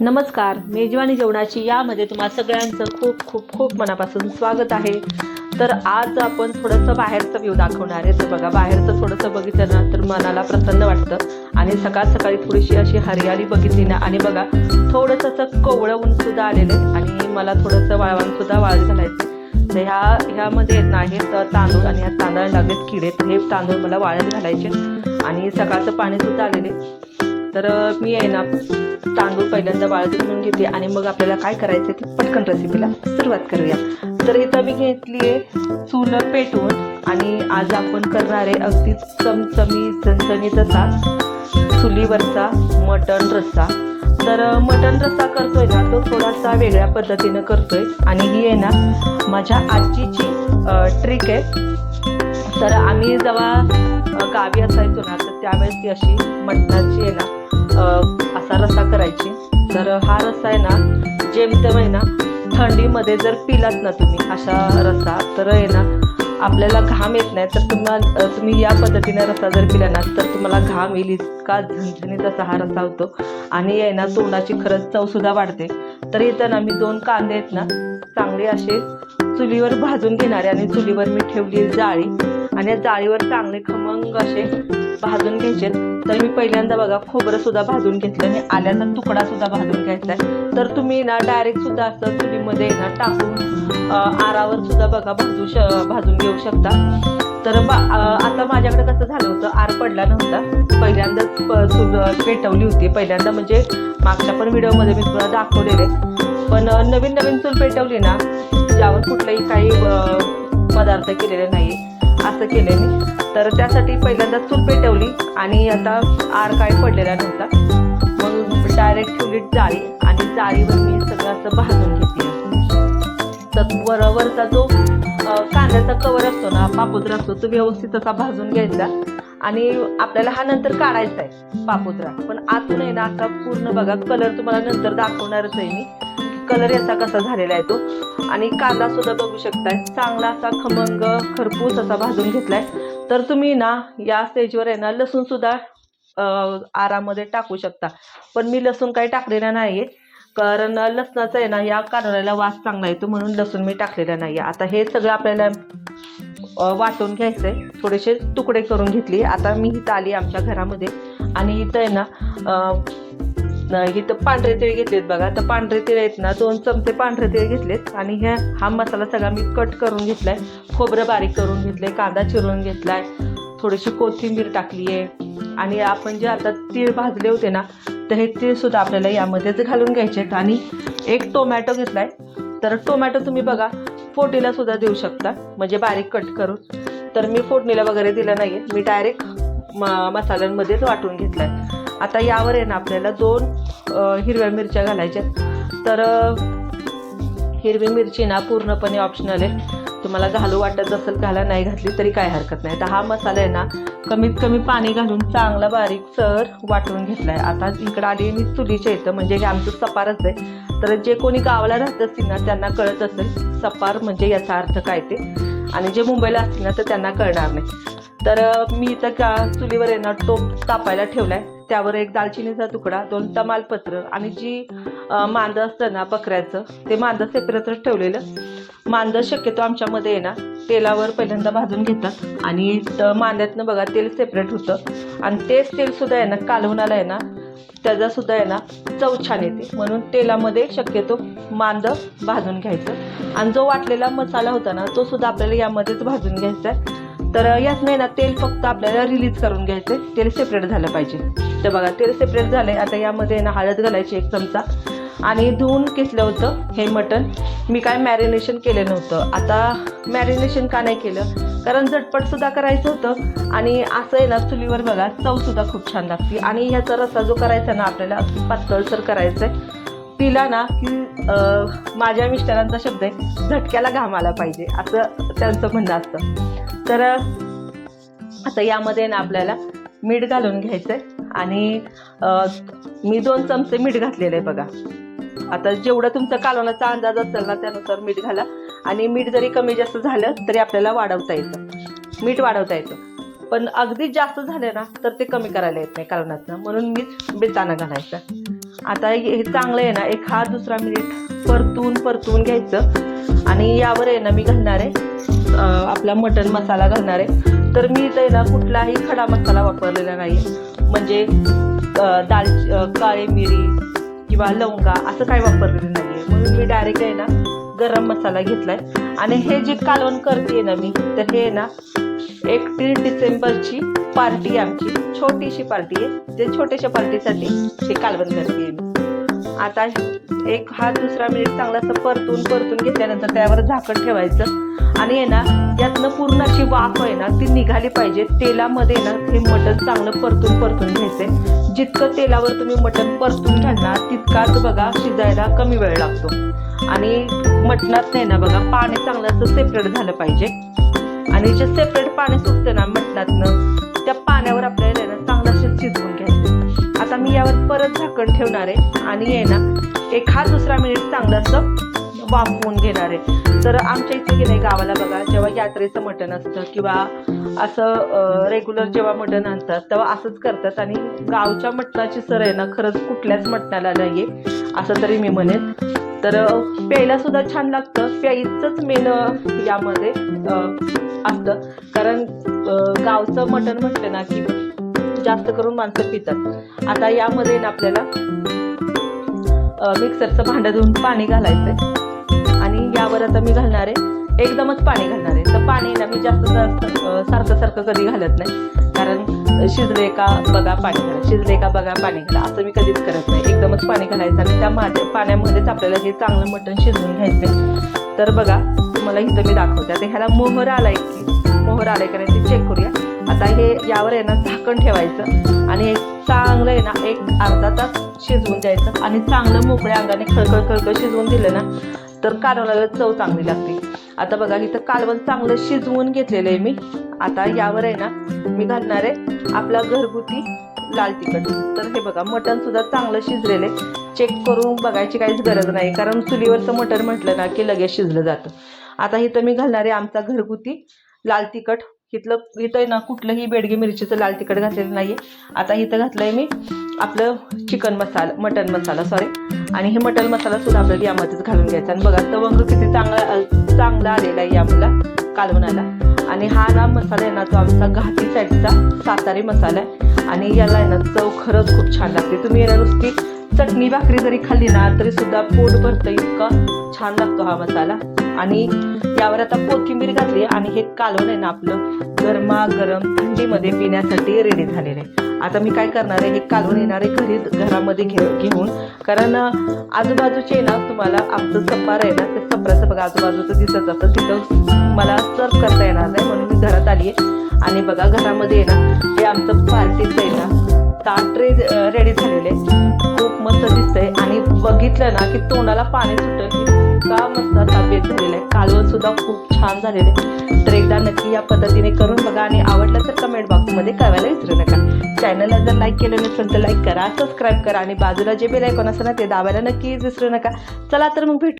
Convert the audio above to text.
नमस्कार मेजवानी जेवणाची यामध्ये तुम्हा सगळ्यांचं खूप खूप खूप मनापासून स्वागत आहे. तर आज आपण थोडंसं बाहेरचं व्ह्यू दाखवणार आहे. तर बघा बाहेरचं थोडंसं बघितलं ना तर मनाला प्रसन्न वाटतं. आणि सकाळ सकाळी थोडीशी अशी हरियाली बघितली ना आणि बघा थोडंसं असं कोवळं ऊन सुद्धा आलेलं आहे. आणि मला थोडंसं वाळवण सुद्धा वाळत घालायचं तर ह्या ह्यामध्ये आहेत ना हे तांदूळ आणि ह्या तांदळाला लागलेत किडे. तर हे तांदूळ मला वाळत घालायचे आणि सकाळचं पाणी सुद्धा आलेले तर मी आहे ना तांदूळ पहिल्यांदा वाळत घालून घेते आणि मग आपल्याला काय करायचं ते पटकन रेसिपीला सुरुवात करूया. तर इथं मी घेतली आहे चूल पेटवून आणि आज आपण करणार आहे अगदी चमचमी चणचणीत असा चुलीवरचा मटण रस्सा. तर मटण रस्सा करतोय ना तो थोडासा वेगळ्या पद्धतीनं करतोय. आणि ही आहे ना माझ्या आजीची ट्रिक आहे. तर आम्ही जेव्हा गावी असायचो ना तर त्यावेळेस ती अशी मटणाची आहे ना असा रस्सा करायची. तर हा रस्सा आहे ना जेमतेम आहे ना थंडीमध्ये जर पिलात ना तुम्ही अशा रस्सा तर आहे ना आपल्याला घाम येत नाही. तर तुम्हाला तुम्ही या पद्धतीने रस्सा जर पिला ना तर तुम्हाला घाम येईल इतका झणझणीत असा हा रस्सा होतो. आणि आहे ना तोंडाची खरंच चवसुद्धा वाढते. तर इथं ना मी दोन कांदे आहेत ना चांगले असे चुलीवर भाजून घेणारे आणि चुलीवर मी ठेवली जाळी. आणि या जाळीवर चांगले खमंग असे भाजून घ्यायचे. तर मी पहिल्यांदा बघा खोबरं सुद्धा भाजून घेतलं आणि आल्याचा तुकडा सुद्धा भाजून घ्यायचा आहे तर तुम्ही ना डायरेक्ट सुद्धा असं चुलीमध्ये ना टाकून आरावर सुद्धा बघा भाजू श भाजून घेऊ शकता. तर बा आता माझ्याकडे कसं झालं होतं आर पडला नव्हता. पहिल्यांदाच पेटवली होती. पहिल्यांदा म्हणजे मागच्या पण व्हिडिओमध्ये मी तुला दाखवलेले पण नवीन नवीन चूल पेटवली ना ज्यावर कुठलाही काही पदार्थ केलेले नाही. असं केले मी. तर त्यासाठी पहिल्यांदा चूल पेटवली आणि आता आर काय पडलेला नव्हता मग डायरेक्ट ठेवली जाळी आणि जाळीवर मी सगळं असं भाजून घेतली. तर वर वरचा जो कांद्याचा कवर असतो ना पापुद्रा असतो तो व्यवस्थित असा भाजून घ्यायचा. आणि आपल्याला हा नंतर काढायचा आहे पापुद्रा. पण आतून आहे ना असा पूर्ण बघा कलर तुम्हाला नंतर दाखवणारच आहे मी. कलर याचा कसा झालेला आहे तो. आणि कांदा सुद्धा बघू शकताय चांगला असा खमंग खरपूस असा भाजून घेतलाय. तर तुम्ही ना या स्टेजवर आहे ना लसूण सुद्धा आरामध्ये टाकू शकता. पण मी लसूण काही टाकलेला नाही कारण लसणाचं आहे ना या कारणाला वास चांगला येतो म्हणून लसूण मी टाकलेला नाही आता हे सगळं आपल्याला वाटून घ्यायचं आहे थोडेसे तुकडे करून घेतली. आता मी इथं आली आमच्या घरामध्ये. आणि इथं आहे ना इथं पांढरे तिळ घेतलेत बघा. तर पांढरे तिळ आहेत ना दोन चमचे पांढरे तिळ घेतलेत. आणि ह्या हा मसाला सगळा मी कट करून घेतलाय. खोबरं बारीक करून घेतलंय कांदा चिरून घेतलाय. थोडीशी कोथिंबीर टाकली आहे आणि आपण जे आता तीळ भाजले होते ना तर हे तीळ सुद्धा आपल्याला यामध्येच घालून घ्यायचे आहेत. आणि एक टोमॅटो घेतलाय. तर टोमॅटो तुम्ही बघा फोडणीला सुद्धा देऊ शकता. म्हणजे बारीक कट करून. तर मी फोडणीला वगैरे दिलं नाही मी डायरेक्ट म मसाल्यांमध्येच वाटून घेतलाय. आता यावर आहे ना आपल्याला दोन हिरव्या मिरच्या घालायच्या तर हिरवी मिरची ना पूर्णपणे ऑप्शनल आहे. तुम्हाला घालू वाटत असेल घाला नाही घातली तरी काय हरकत नाही. तर हा मसाला आहे ना कमीत कमी पाणी घालून चांगला बारीक सर वाटून घेतला आहे आता इकडं आली मी चुलीच्या इथं म्हणजे हे आमचं सपारच आहे. तर जे कोणी गावाला राहत असतील ना त्यांना कळत असेल सपार म्हणजे याचा अर्थ काय ते. आणि जे मुंबईला असतील ना तर त्यांना कळणार नाही. तर मी इथं का चुलीवर आहे ना टोप तापायला ठेवला आहे त्यावर एक दालचिनीचा तुकडा दोन तमालपत्र आणि जी मांदं असतं ना बकऱ्याचं ते मांदं सेपरेटच ठेवलेलं. मांदं शक्यतो आमच्यामध्ये आहे ना तेलावर पहिल्यांदा भाजून घेतात आणि मांद्यातनं बघा तेल सेपरेट होतं. आणि तेच तेलसुद्धा आहे ना कालवणाला आहे ना त्याचा सुद्धा आहे ना चव छान येते. म्हणून तेलामध्ये शक्यतो मांदं भाजून घ्यायचं. आणि जो वाटलेला मसाला होता ना तो सुद्धा आपल्याला यामध्येच भाजून घ्यायचा आहे. तर याच नाही ना तेल फक्त आपल्याला रिलीज करून घ्यायचं तेल सेपरेट झालं पाहिजे. तर बघा तेल सेपरेट झालं आहे आता यामध्ये ना हळद घालायची एक चमचा. आणि धुवून किसलं होतं हे मटण. मी काय मॅरिनेशन केलं नव्हतं. आता मॅरिनेशन का नाही केलं? कारण झटपटसुद्धा करायचं होतं. आणि असं आहे ना चुलीवर बघा चवसुद्धा खूप छान लागते. आणि ह्याचा रस्सा जो करायचा ना आपल्याला अगदी पातळसर करायचा आहे पिला ना की माझ्या मिस्टरांचा शब्द आहे झटक्याला घाम आला पाहिजे. असं त्यांचं म्हणणं असतं. तर आता यामध्ये ना आपल्याला मीठ घालून घ्यायचं आहे आणि मी दोन चमचे मीठ घातलेलं आहे बघा. आता जेवढं तुमचा कालवणाचा अंदाज असेल ना त्यानुसार मीठ घाला. आणि मीठ जरी कमी जास्त झालं तरी आपल्याला वाढवता येतं. मीठ वाढवता येतं. पण अगदी जास्त झालं ना तर ते कमी करायला येत नाही कालवणातनं. म्हणून मीठ बेताना घालायचं. आता हे हे चांगलं आहे ना एक हा दुसरा मिनिट परतून परतून घ्यायचं. आणि यावर आहे ना मी घालणार आहे. आपला मटन मसाला घालणार आहे. तर मी इथे आहे ना कुठलाही खडा मसाला वापरलेला नाही म्हणजे दाल काळी मिरी किंवा लवंगा असं काही वापरलेलं नाही आहे म्हणून मी डायरेक्ट आहे ना गरम मसाला घेतलाय. आणि हे जे कालवण करते ना मी तर हे ना एकतीस डिसेंबरची पार्टी आहे आमची. छोटीशी पार्टी आहे. ते छोट्याशा पार्टीसाठी हे कालवण करते मी. आता एक हा दुसरा मिनिट चांगला असं परतून परतून घेतल्यानंतर त्यावर झाकण ठेवायचं. आणि आहे ना यातनं पूर्ण अशी वाफ आहे ना ती निघाली पाहिजे. तेलामध्ये ना हे मटण चांगलं परतून परतून घ्यायचंय. जितकं तेलावर तुम्ही मटण परतून घालणार तितकाच बघा शिजायला कमी वेळ लागतो. आणि मटणात नाही ना बघा पाणी चांगलं असं सेपरेट झालं पाहिजे. आणि जे सेपरेट पाणी सुटतं ना मटणातनं मी यावर परत झाकण ठेवणार आहे आणि आहे ना एक हा दुसरा मिनिट चांगलं असं वाफवून घेणार आहे. तर आमच्या इथे गेले नाही गावाला बघा जेव्हा यात्रेचं मटण असतं किंवा असं रेग्युलर जेव्हा मटण आणतात तेव्हा असंच करतात. आणि गावच्या मटणाची सर आहे ना खरंच कुठल्याच मटणाला नाही असं तरी मी म्हणेन. तर प्यायला सुद्धा छान लागतं. प्यायचंच मेन यामध्ये असतं. कारण गावचं मटण म्हटलं ना की जास्त करून माणसं पितात. आता यामध्ये ना आपल्याला मिक्सरचं भांडं धुवून पाणी घालायचंय. आणि यावर आता मी घालणार आहे एकदमच पाणी घालणार. आहे तर पाणी ना मी जास्त सारखं सारखं कधी घालत नाही. कारण शिजले का बघा पाणी घाला शिजले का बघा पाणी घाला. असं मी कधीच करत नाही. एकदमच पाणी घालायचं आणि त्या माझ्या पाण्यामध्येच आपल्याला हे चांगलं मटण शिजवून घ्यायचं तर बघा तुम्हाला इथं मी दाखवते. आता ह्याला मोहर आलाय की मोहर आलाय का नाही ते चेक करूया. आता हे यावर आहे ना झाकण ठेवायचं आणि हे चांगलं आहे ना एक अर्धा तास शिजवून द्यायचं आणि चांगलं मोकळ्या अंगाने खळखळ खळखळ शिजवून दिलं ना तर कालवणाला चव चांगली लागते. आता बघा इथं कालवण चांगलं शिजवून घेतलेलं आहे मी. आता यावर आहे ना मी घालणार आहे आपला घरगुती लाल तिखट. तर हे बघा मटण सुद्धा चांगलं शिजलेलं आहे. चेक करून बघायची काहीच गरज नाही कारण चुलीवरचं मटण म्हटलं ना की लगेच शिजलं जातं. आता इथं मी घालणार आहे आमचा घरगुती लाल तिखट. इथलं इथं आहे ना कुठलंही बेडगी मिरचीचं लाल तिखट घातलेलं नाही आहे आता इथं घातलं आहे मी आपलं chicken masala mutton masala sorry आणि हे मटन मसाला सुद्धा आपल्याला यामध्येच घालून घ्यायचा. आणि बघा तवंग किती चांगला चांगला आलेला आहे यामला कालवणाला आणि हा ना मसाला आहे ना तो आमचा घाटी साईडचा सातारी मसाला आहे. आणि याला आहे ना चव खरंच खूप छान लागते. तुम्ही याला नुसती मी भाकरी जरी खाल्ली ना तरी सुद्धा पोट भरतं इतका छान लागतो हा मसाला. आणि यावर आता कोथिंबीर घातली आणि हे कालवण आहे ना आपलं गरमा गरम थंडीमध्ये पिण्यासाठी रेडी झालेलं आहे. आता मी काय करणार आहे हे कालवण येणारे घरी घरामध्ये घे घेऊन. कारण आजूबाजूचे ना तुम्हाला आमचं सपार आहे ना ते सपराचं बघा आजूबाजूचं दिसत असतं तिथं मला सर्व करता येणार नाही म्हणून मी घरात आली आहे. आणि बघा घरामध्ये आहे ना हे आमचं पार्टीचं आहे ना ताट रे रेडी झालेले आहे. मस्त दिसतंय. आणि बघितलं ना की तोंडाला पाणी सुटतं इतका मस्त असा बेत झालेला आहे. कालवण सुद्धा खूप छान झालेले तर एकदा नक्की या पद्धतीने करून बघा आणि आवडलं तर कमेंट बॉक्समध्ये कळवायला विसरू नका. चॅनलला जर लाईक केलं नसेल तर लाईक करा सबस्क्राईब करा आणि बाजूला जे बेल आयकॉन असतं ना ते दाबायला नक्कीच विसरू नका. चला तर मग भेटू.